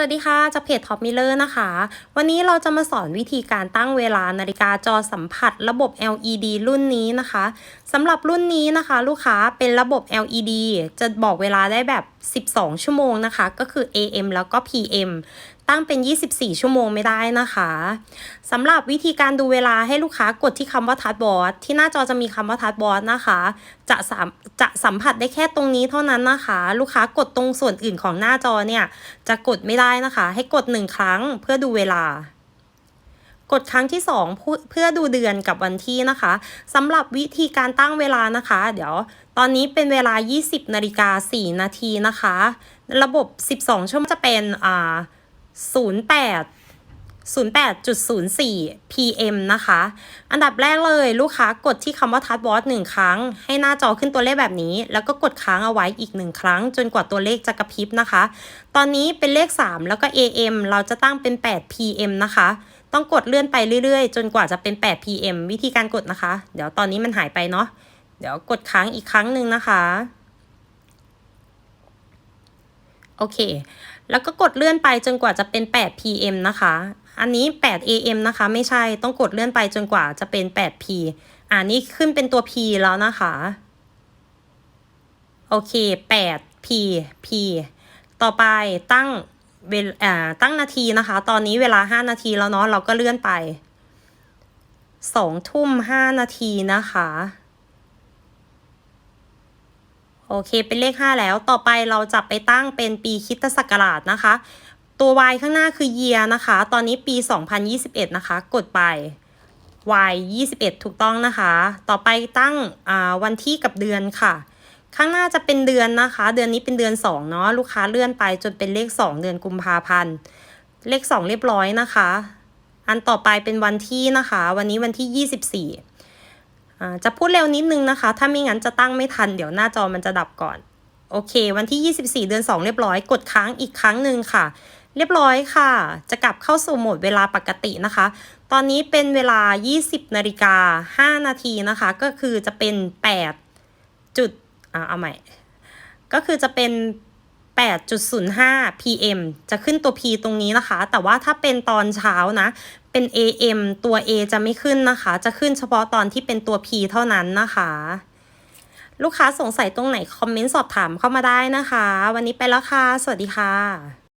สวัสดีค่ะจากเพจท็อปมิเลอร์นะคะ วันนี้เราจะมาสอนวิธีการตั้งเวลานาฬิกาจอสัมผัสระบบ LED รุ่นนี้นะคะสำหรับรุ่นนี้นะคะ ลูกค้าเป็นระบบ LED จะบอกเวลาได้แบบ 12 ชั่วโมงนะคะ ก็คือ AM แล้วก็ PM ตั้งเป็น 24 ชั่วโมงไม่ได้นะคะสำหรับวิธีการดูเวลาให้ลูกค้ากดที่คำว่าทัชบอร์ดที่หน้าจอจะมีคำว่าทัชบอร์ดนะคะ จะสามจะสัมผัสได้แค่ตรงนี้เท่านั้นนะคะ ลูกค้ากดตรงส่วนอื่นของหน้าจอเนี่ย จะกดไม่ได้นะคะ ให้กดหนึ่งครั้งเพื่อดูเวลา กดครั้งที่ 2 เพื่อดูเดือนกับวันที่นะคะสำหรับวิธีการตั้งเวลานะคะ เดี๋ยวตอนนี้เป็นเวลา 20นาฬิกา4นาทีนะคะ ระบบ 12 ชั่วโมงจะเป็นอ่า08 08.04 PM นะคะ อันดับแรกเลยลูกค้ากดที่คำว่าทัชบอสหนึ่งครั้ง ให้หน้าจอขึ้นตัวเลขแบบนี้ แล้วก็กดค้างเอาไว้อีกหนึ่งครั้ง จนกว่าตัวเลขจะกระพริบนะคะ ตอนนี้เป็นเลข 3 แล้วก็ AM เราจะตั้งเป็น 8 PM นะคะ ต้องกดเลื่อนไปเรื่อยๆ จนกว่าจะเป็น 8 PM วิธีการกดนะคะ เดี๋ยวตอนนี้มันหายไปเนาะ เดี๋ยวกดค้างอีกครั้งหนึ่งนะคะโอเค แล้วก็กดเลื่อนไปจนกว่าจะเป็น 8 PM นะคะ อันนี้ 8 AM นะคะ ไม่ใช่ต้องกดเลื่อนไปจนกว่าจะเป็น 8 P อ่านี่ขึ้นเป็นตัว P แล้วนะคะ โอเค 8 P P ต่อไปตั้งเวลอ่าตั้งนาทีนะคะ ตอนนี้เวลา 5 นาทีแล้วเนาะเราก็เลื่อนไป 2 ทุ่ม 5 นาทีนะคะโอเค เป็นเลข 5 แล้ว ต่อไปเราจะไปตั้งเป็นปีคิตศักราชนะคะ ตัว y ข้างหน้าคือ year นะคะ ตอนนี้ปี 2021 นะคะ กดไป y 21 ถูกต้องนะคะ ต่อไปตั้งวันที่กับเดือนค่ะ ข้างหน้าจะเป็นเดือนนะคะ เดือนนี้เป็นเดือน 2 เนาะ ลูกค้าเลื่อนไปจนเป็นเลข 2 เดือนกุมภาพันธ์ เลข 2 เรียบร้อยนะคะ อันต่อไปเป็นวันที่นะคะ วันนี้วันที่ 24จะพูดเร็วนิดนึงนะคะ ถ้าไม่งั้นจะตั้งไม่ทัน เดี๋ยวหน้าจอมันจะดับก่อน โอเค วันที่ 24 เดือน 2 เรียบร้อย กดค้างอีกครั้งหนึ่งค่ะ เรียบร้อยค่ะ จะกลับเข้าสู่โหมดเวลาปกตินะคะ ตอนนี้เป็นเวลา 20นาฬิกา5นาทีนะคะ ก็คือจะเป็น 8 จุดอ่าเอาใหม่ ก็คือจะเป็น 8.05 PM จะขึ้นตัว P ตรงนี้นะคะ แต่ว่าถ้าเป็นตอนเช้านะ เป็น AM ตัว A จะไม่ขึ้นนะคะ จะขึ้นเฉพาะตอนที่เป็นตัว P เท่านั้นนะคะ ลูกค้าสงสัยตรงไหน คอมเมนต์สอบถามเข้ามาได้นะคะ วันนี้ไปแล้วค่ะ สวัสดีค่ะ